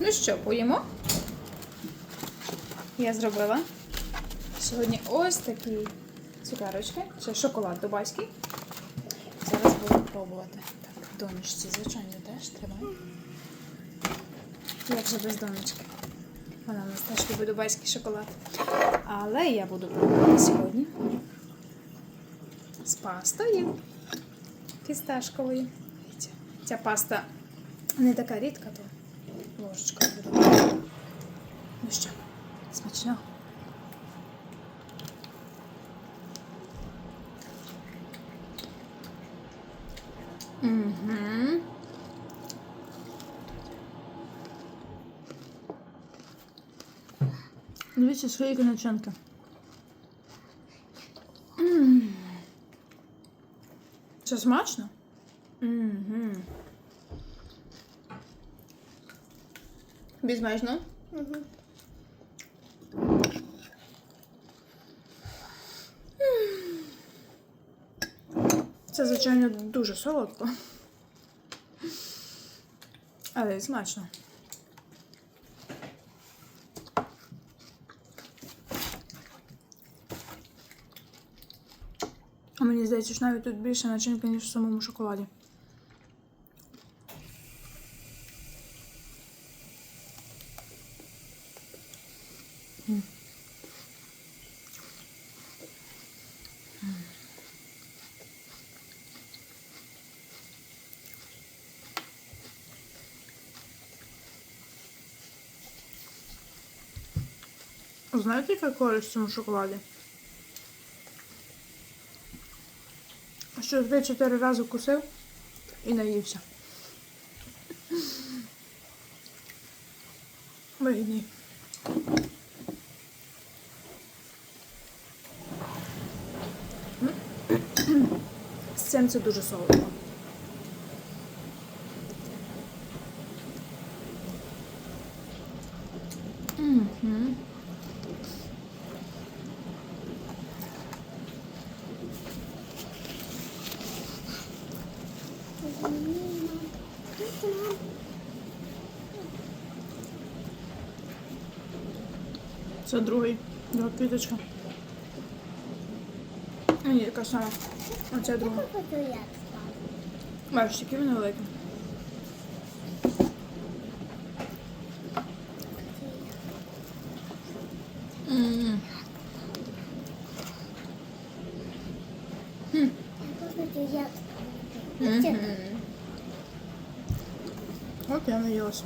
Ну що, поїмо? Я зробила сьогодні ось такі цукерочки. Це шоколад дубайський. Зараз буду пробувати. Так, донечці, звичайно, теж треба. Як же без донечки? Вона у нас теж любить дубайський шоколад. Але я буду пробувати сьогодні з пастою фісташковою. Ця паста не така рідка, то ложечкою буду. Ну що, смачно. Угу. Дивіться, скільки начинки. Це смачно? Угу. Безмежно? Угу. Це, звичайно, дуже солодко. Але і смачно. Мені здається, що навіть тут більше начинки, ніж в самому шоколаді. Знаєте, яка користь в цьому шоколаді? Що 3-4 рази кусив і наївся. Вигідний. Це дуже солодко. Це другий, друга квіточка. Ні, яка сама. Оця друга. Бачиш, які вони великі. От я наїлася.